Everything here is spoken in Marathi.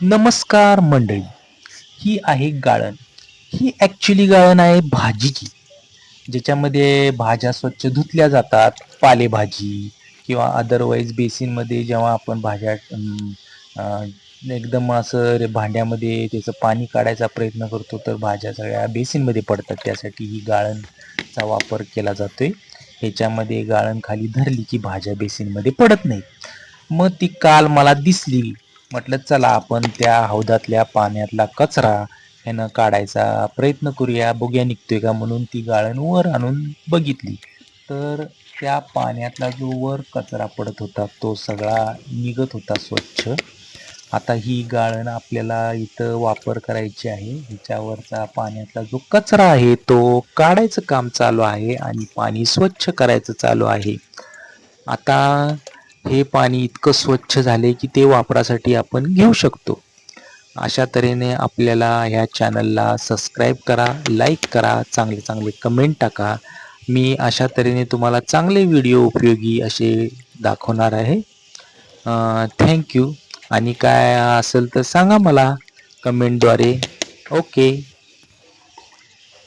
नमस्कार मंडळी ही आहे गाळण. ही ॲक्च्युली गाळण आहे भाजीची. ज्याच्यामध्ये भाज्या स्वच्छ धुतल्या जातात पालेभाजी किंवा अदरवाईज बेसिनमध्ये जेव्हा आपण भाज्या एकदम असं रे- भांड्यामध्ये त्याचं पाणी काढायचा प्रयत्न करतो तर भाज्या सगळ्या बेसिनमध्ये पडतात. त्यासाठी ही गाळणचा वापर केला जातोय. ह्याच्यामध्ये गाळण खाली धरली की भाज्या बेसिनमध्ये पडत नाही मग ती काल मला दिसली. म्हटलं चला आपण त्या हौदातल्या पाण्यातला कचरा ह्यानं काढायचा प्रयत्न करूया. बघूया निघतोय का? म्हणून ती गाळण वर आणून बघितली. तर त्या पाण्यातला जो वर कचरा पडत होता तो सगळा निघत होता स्वच्छ. आता ही गाळण आपल्याला इथं वापर करायची आहे. ह्याच्यावरचा पाण्यातला जो कचरा आहे तो काढायचं काम चालू आहे आणि पाणी स्वच्छ करायचं चालू आहे. आता हे पाणी इतकं स्वच्छ झाले की ते वापरासाठी आपण घेऊ शकतो. अशा तऱ्हेने आपल्याला ह्या चॅनलला सबस्क्राईब करा लाईक करा चांगले चांगले कमेंट टाका. मी अशा तऱ्हेने तुम्हाला चांगले व्हिडिओ उपयोगी असे दाखवणार आहे. थँक्यू आणि काय असेल तर सांगा मला कमेंटद्वारे ओके